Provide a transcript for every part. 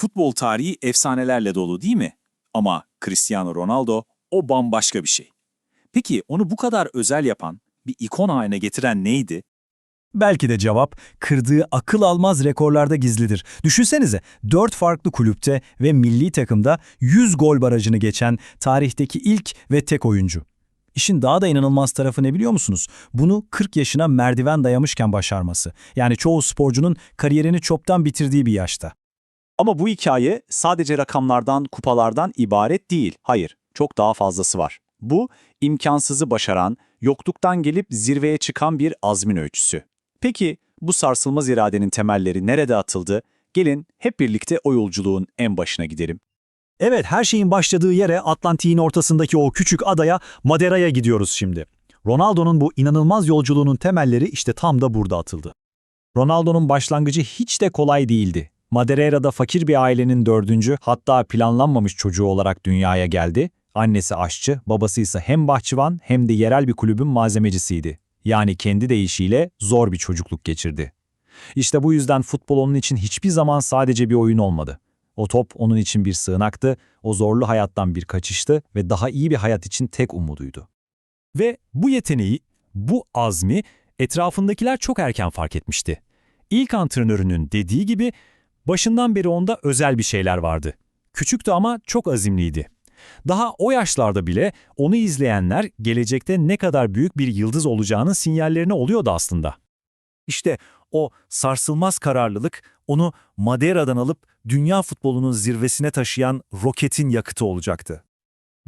Futbol tarihi efsanelerle dolu değil mi? Ama Cristiano Ronaldo o bambaşka bir şey. Peki onu bu kadar özel yapan, bir ikon haline getiren neydi? Belki de cevap kırdığı akıl almaz rekorlarda gizlidir. Düşünsenize 4 farklı kulüpte ve milli takımda 100 gol barajını geçen tarihteki ilk ve tek oyuncu. İşin daha da inanılmaz tarafı ne biliyor musunuz? Bunu 40 yaşına merdiven dayamışken başarması. Yani çoğu sporcunun kariyerini çoktan bitirdiği bir yaşta. Ama bu hikaye sadece rakamlardan, kupalardan ibaret değil. Hayır, çok daha fazlası var. Bu, imkansızı başaran, yokluktan gelip zirveye çıkan bir azmin ölçüsü. Peki, bu sarsılmaz iradenin temelleri nerede atıldı? Gelin hep birlikte o yolculuğun en başına gidelim. Evet, her şeyin başladığı yere Atlantik'in ortasındaki o küçük adaya Madeira'ya gidiyoruz şimdi. Ronaldo'nun bu inanılmaz yolculuğunun temelleri işte tam da burada atıldı. Ronaldo'nun başlangıcı hiç de kolay değildi. Madeira'da fakir bir ailenin dördüncü hatta planlanmamış çocuğu olarak dünyaya geldi. Annesi aşçı, babası ise hem bahçıvan hem de yerel bir kulübün malzemecisiydi. Yani kendi deyişiyle zor bir çocukluk geçirdi. İşte bu yüzden futbol onun için hiçbir zaman sadece bir oyun olmadı. O top onun için bir sığınaktı, o zorlu hayattan bir kaçıştı ve daha iyi bir hayat için tek umuduydu. Ve bu yeteneği, bu azmi etrafındakiler çok erken fark etmişti. İlk antrenörünün dediği gibi başından beri onda özel bir şeyler vardı. Küçüktü ama çok azimliydi. Daha o yaşlarda bile onu izleyenler gelecekte ne kadar büyük bir yıldız olacağının sinyallerini oluyordu aslında. İşte o sarsılmaz kararlılık onu Madeira'dan alıp dünya futbolunun zirvesine taşıyan roketin yakıtı olacaktı.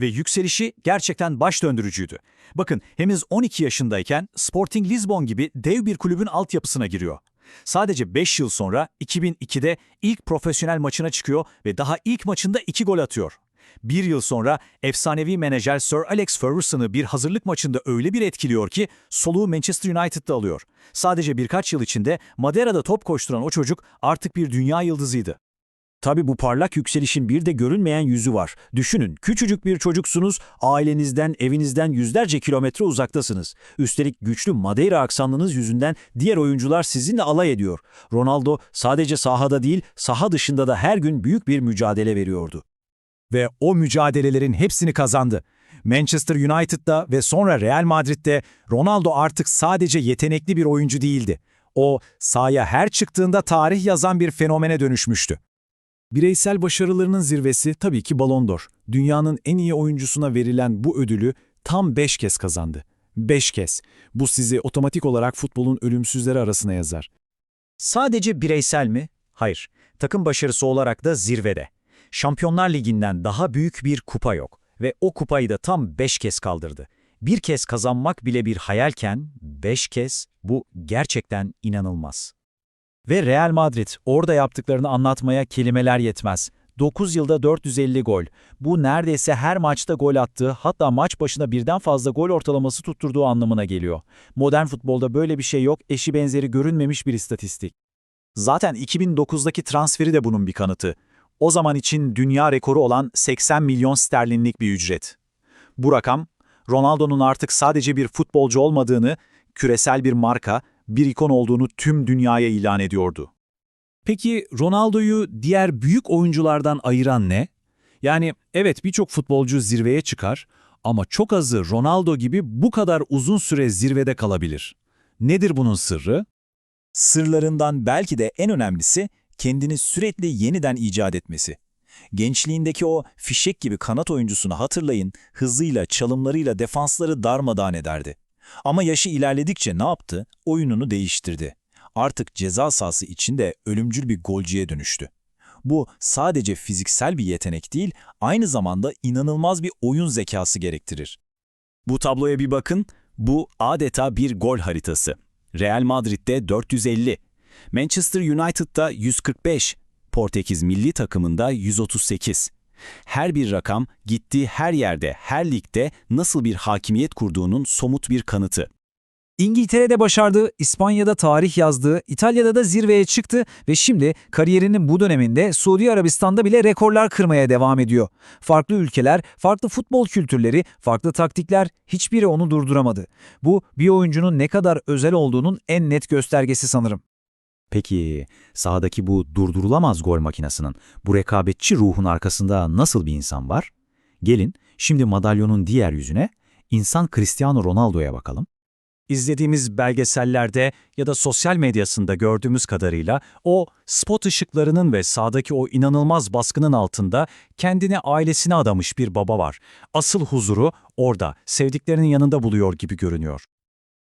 Ve yükselişi gerçekten baş döndürücüydü. Bakın henüz 12 yaşındayken Sporting Lisbon gibi dev bir kulübün altyapısına giriyor. Sadece 5 yıl sonra 2002'de ilk profesyonel maçına çıkıyor ve daha ilk maçında 2 gol atıyor. Bir yıl sonra efsanevi menajer Sir Alex Ferguson'ı bir hazırlık maçında öyle bir etkiliyor ki soluğu Manchester United'da alıyor. Sadece birkaç yıl içinde Madeira'da top koşturan o çocuk artık bir dünya yıldızıydı. Tabi bu parlak yükselişin bir de görünmeyen yüzü var. Düşünün, küçücük bir çocuksunuz, ailenizden, evinizden yüzlerce kilometre uzaktasınız. Üstelik güçlü Madeira aksanlınız yüzünden diğer oyuncular sizinle alay ediyor. Ronaldo sadece sahada değil, saha dışında da her gün büyük bir mücadele veriyordu. Ve o mücadelelerin hepsini kazandı. Manchester United'da ve sonra Real Madrid'de Ronaldo artık sadece yetenekli bir oyuncu değildi. O, sahaya her çıktığında tarih yazan bir fenomene dönüşmüştü. Bireysel başarılarının zirvesi tabii ki Ballon d'Or. Dünyanın en iyi oyuncusuna verilen bu ödülü tam 5 kez kazandı. 5 kez. Bu sizi otomatik olarak futbolun ölümsüzleri arasına yazar. Sadece bireysel mi? Hayır. Takım başarısı olarak da zirvede. Şampiyonlar Ligi'nden daha büyük bir kupa yok ve o kupayı da tam 5 kez kaldırdı. Bir kez kazanmak bile bir hayalken 5 kez bu gerçekten inanılmaz. Ve Real Madrid orada yaptıklarını anlatmaya kelimeler yetmez. 9 yılda 450 gol. Bu neredeyse her maçta gol attığı, hatta maç başına birden fazla gol ortalaması tutturduğu anlamına geliyor. Modern futbolda böyle bir şey yok, eşi benzeri görünmemiş bir istatistik. Zaten 2009'daki transferi de bunun bir kanıtı. O zaman için dünya rekoru olan 80 milyon sterlinlik bir ücret. Bu rakam, Ronaldo'nun artık sadece bir futbolcu olmadığını, küresel bir marka, bir ikon olduğunu tüm dünyaya ilan ediyordu. Peki Ronaldo'yu diğer büyük oyunculardan ayıran ne? Yani evet birçok futbolcu zirveye çıkar ama çok azı Ronaldo gibi bu kadar uzun süre zirvede kalabilir. Nedir bunun sırrı? Sırlarından belki de en önemlisi kendini sürekli yeniden icat etmesi. Gençliğindeki o fişek gibi kanat oyuncusunu hatırlayın, hızıyla, çalımlarıyla defansları darmadağın ederdi. Ama yaşı ilerledikçe ne yaptı? Oyununu değiştirdi. Artık ceza sahası içinde ölümcül bir golcüye dönüştü. Bu sadece fiziksel bir yetenek değil, aynı zamanda inanılmaz bir oyun zekası gerektirir. Bu tabloya bir bakın, bu adeta bir gol haritası. Real Madrid'de 450, Manchester United'da 145, Portekiz milli takımında 138. Her bir rakam gittiği her yerde, her ligde nasıl bir hakimiyet kurduğunun somut bir kanıtı. İngiltere'de başardı, İspanya'da tarih yazdı, İtalya'da da zirveye çıktı ve şimdi kariyerinin bu döneminde Suudi Arabistan'da bile rekorlar kırmaya devam ediyor. Farklı ülkeler, farklı futbol kültürleri, farklı taktikler hiçbiri onu durduramadı. Bu bir oyuncunun ne kadar özel olduğunun en net göstergesi sanırım. Peki sahadaki bu durdurulamaz gol makinesinin, bu rekabetçi ruhun arkasında nasıl bir insan var? Gelin şimdi madalyonun diğer yüzüne, insan Cristiano Ronaldo'ya bakalım. İzlediğimiz belgesellerde ya da sosyal medyasında gördüğümüz kadarıyla o spot ışıklarının ve sağdaki o inanılmaz baskının altında kendine ailesine adamış bir baba var. Asıl huzuru orada, sevdiklerinin yanında buluyor gibi görünüyor.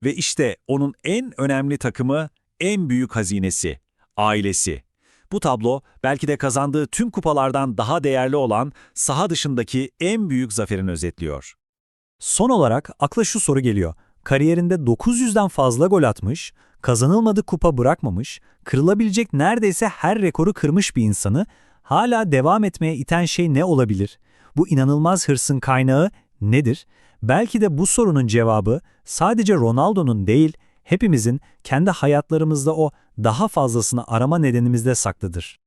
Ve işte onun en önemli takımı, en büyük hazinesi, ailesi. Bu tablo belki de kazandığı tüm kupalardan daha değerli olan saha dışındaki en büyük zaferini özetliyor. Son olarak akla şu soru geliyor. Kariyerinde 900'den fazla gol atmış, kazanılmadık kupa bırakmamış, kırılabilecek neredeyse her rekoru kırmış bir insanı hala devam etmeye iten şey ne olabilir? Bu inanılmaz hırsın kaynağı nedir? Belki de bu sorunun cevabı sadece Ronaldo'nun değil, hepimizin kendi hayatlarımızda o daha fazlasını arama nedenimizde saklıdır.